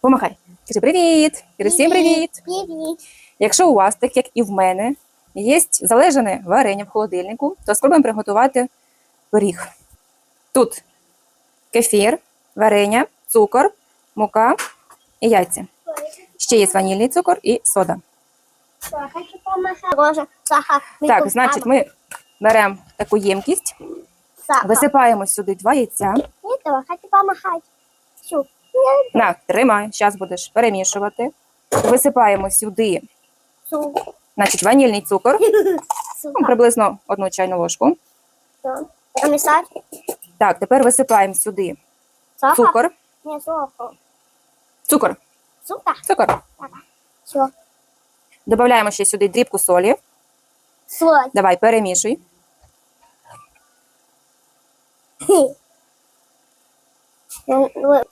Помахай. Кажи привіт. Кажи всім привіт. Привіт. Якщо у вас, так як і в мене, є залежане варення в холодильнику, то спробуємо приготувати пиріг. Тут кефір, варення, цукор, мука і яйця. Ще є ванільний цукор і сода. Помахати. Так, значить, ми беремо таку ємкість, висипаємо сюди два яйця. Хочу помахать. На, тримай, зараз будеш перемішувати. Висипаємо сюди, значить, ванільний цукор, ну, приблизно одну чайну ложку. Так, тепер висипаємо сюди цукор. Цукор. Цукор. Додаємо ще сюди дрібку солі. Соль. Давай, перемішуй. Ну, ну,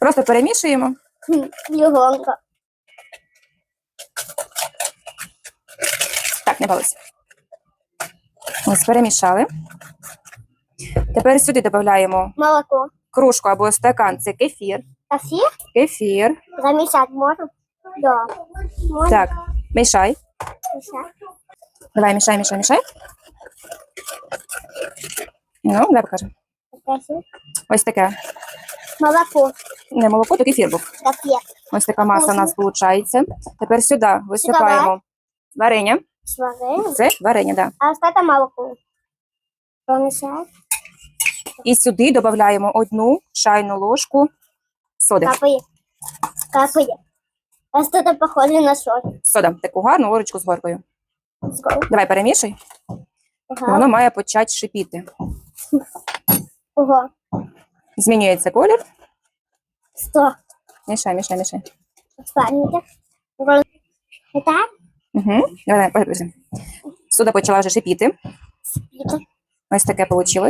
Просто перемішуємо. Хм, Так, не балуйся. Ось перемішали. Тепер сюди додаємо Молоко. кружку або стакан. Це кефір. Кофе? Кефір. Замешать можно? Да. Можно Так, мішай. мешать. Давай, мішай, мішай, мішай. Ну, давай покажемо. Ось таке. Молоко. Не молоко, то кефір був. Кофе. Ось така маса у нас виходить. Тепер сюди висипаємо варення. Сварили. Це варення, так. Да. А это молоко? Помешать. І сюди додаємо одну чайну ложку соди. Капает. Капает. А что-то похоже на соль. Сода, таку гарну ложечку з горкою. Давай Ага. воно має почати шипіти. Ого. Змінюється колір. Сто. Мішай, мішай, мішай. Это? Угу. Давай, подожди. Сода почала вже шипіти. Спита. Ось таке вийшло.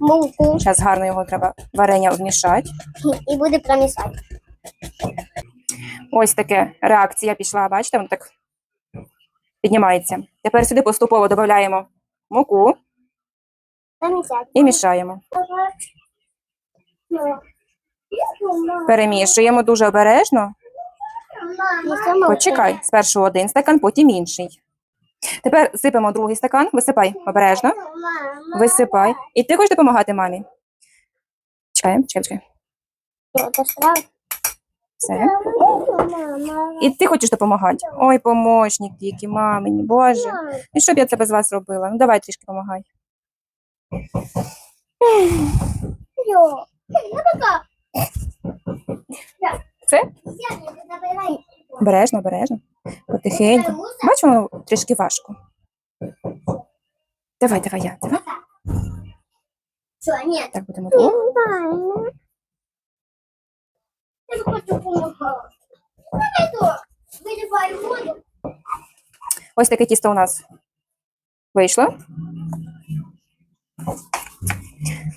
Муку. Зараз гарно його треба варення вмішати. И буду промешать. Ось таке реакція пішла, бачите, воно так піднімається. Тепер сюди поступово додаємо муку. І мішаємо. Перемішуємо дуже обережно. Почекай, спершу один стакан, потім інший. Тепер сипемо другий стакан, висипай обережно, висипай. І ти хочеш допомагати мамі? Чекай, чекай, чекай. Все. І ти хочеш допомагати. Ой, помощник тільки, мамині, боже. І що б я це без вас робила? Ну давай трішки допомагай. Йо. Ну. Це? Я. Обережно, обережно. Потихеньку. Бачу, воно трішки важко. Давай, давай я. Давай. Що, ні? Так будемо двох. Я не хочу помогати. Давай то. Виливай воду. Ось таке тісто у нас вийшло.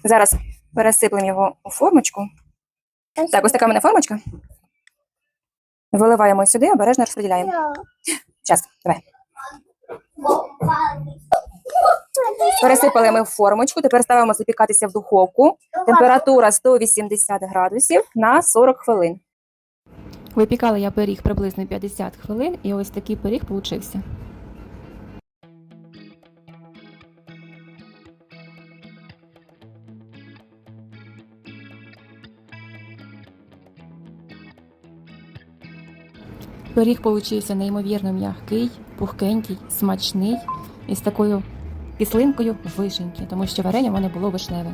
Зараз пересиплемо його у формочку. Так, ось така в мене формочка. Виливаємо сюди, обережно розподіляємо. Зараз, давай. Пересипали ми в формочку, тепер ставимо запікатися в духовку. Температура 180 градусів на 40 хвилин. Випікала я пиріг приблизно 50 хвилин, і ось такий пиріг получився. Пиріг получився неймовірно м'який, пухкенький, смачний і з такою кислинкою вишеньки, тому що варення в мене було вишневе.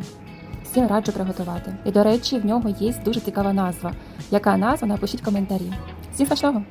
Всім раджу приготувати. І, до речі, в нього є дуже цікава назва. Яка назва? Напишіть коментарі. Всім смачного!